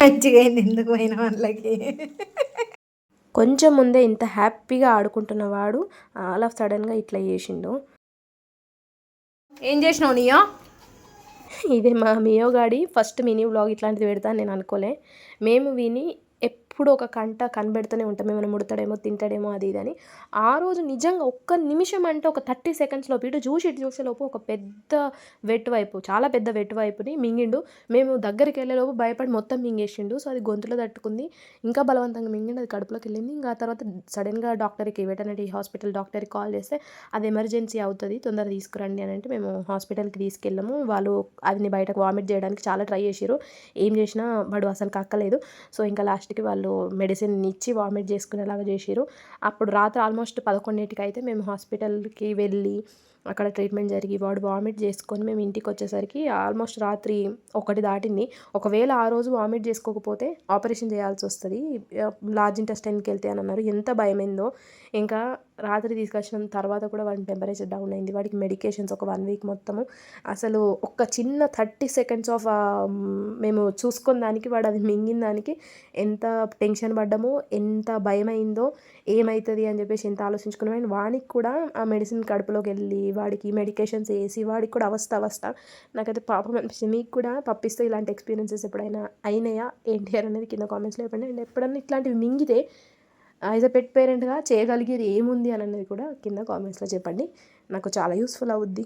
మంచిగా అయింది ఎందుకు పోయిన వాళ్ళకి? కొంచెం ముందే ఇంత హ్యాపీగా ఆడుకుంటున్న వాడు ఆల్ ఆఫ్ సడన్గా ఇట్లా చేసిండు. ఏం చేసినావు నీయో? ఇదే మా మియో గాడి ఫస్ట్ మినీ వ్లాగ్ ఇట్లాంటిది పెడతా నేను అనుకోలే. మేము విని ఎప్పుడు ఒక కంట కనబెడుతూనే ఉంటాం. ఏమైనా ముడతాడేమో తింటాడేమో అది ఇది అని. ఆ రోజు నిజంగా ఒక్క నిమిషం అంటే ఒక థర్టీ సెకండ్స్లో ఇటు చూసి ఇటు చూసేలోపు ఒక పెద్ద వెట్ వైపు చాలా పెద్ద వెట్ వైపుని మింగిండు. మేము దగ్గరికి వెళ్ళేలోపు భయపడి మొత్తం మింగేసిండు. సో అది గొంతులో తట్టుకుంది. ఇంకా బలవంతంగా మింగిండు. అది కడుపులోకి వెళ్ళింది. ఇంకా ఆ తర్వాత సడన్గా డాక్టర్కి వెటర్నరీ హాస్పిటల్ డాక్టర్కి కాల్ చేస్తే అది ఎమర్జెన్సీ అవుతుంది తొందరగా తీసుకురండి అని అంటే మేము హాస్పిటల్కి తీసుకెళ్ళాము. వాళ్ళు అదిని బయటకు వామిట్ చేయడానికి చాలా ట్రై చేసారు ఏం చేసినా వాడు అసలు కక్కలేదు సో ఇంకా లాస్ట్కి వాళ్ళు మెడిసిన్ ఇచ్చి వామిట్ చేసుకునేలాగా చేసిరు అప్పుడు రాత్రి ఆల్మోస్ట్ పదకొండింటికి అయితే మేము హాస్పిటల్కి వెళ్ళి అక్కడ ట్రీట్మెంట్ జరిగి వాడు వామిట్ చేసుకొని మేము ఇంటికి వచ్చేసరికి ఆల్మోస్ట్ రాత్రి ఒకటి దాటింది. ఒకవేళ ఆ రోజు వామిట్ చేసుకోకపోతే ఆపరేషన్ చేయాల్సి వస్తుంది. లార్జ్ ఇంటెస్టైన్కి వెళ్తే అని అన్నారు. ఎంత భయమైందో. ఇంకా రాత్రి తీసుకొచ్చిన తర్వాత కూడా వాడి టెంపరేచర్ డౌన్ అయింది. వాడికి మెడికేషన్స్ ఒక వన్ వీక్ మొత్తము. అసలు ఒక చిన్న థర్టీ సెకండ్స్ ఆఫ్ మేము చూసుకున్న దానికి వాడు అది మింగిన దానికి ఎంత టెన్షన్ పడ్డామో ఎంత భయమైందో ఏమవుతుంది అని చెప్పేసి ఎంత ఆలోచించుకున్నాం. అండ్ వానికి కూడా ఆ మెడిసిన్ కడుపులోకి వెళ్ళి వాడికి మెడికేషన్స్ వేసి వాడికి కూడా అవస్థ అవస్థ. నాకైతే పాపం అనిపిస్తుంది. మీకు కూడా పప్పిస్తే ఇలాంటి ఎక్స్పీరియన్సెస్ ఎప్పుడైనా అయినాయా? ఏంటి అనేది కింద కామెంట్స్లో చెప్పండి. అండ్ ఎప్పుడన్నా ఇట్లాంటివి మింగితే యాజ్ అ పెట్ పేరెంట్గా చేయగలిగేది ఏముంది అని అనేది కూడా కింద కామెంట్స్లో చెప్పండి. నాకు చాలా యూస్ఫుల్ అవుద్ది.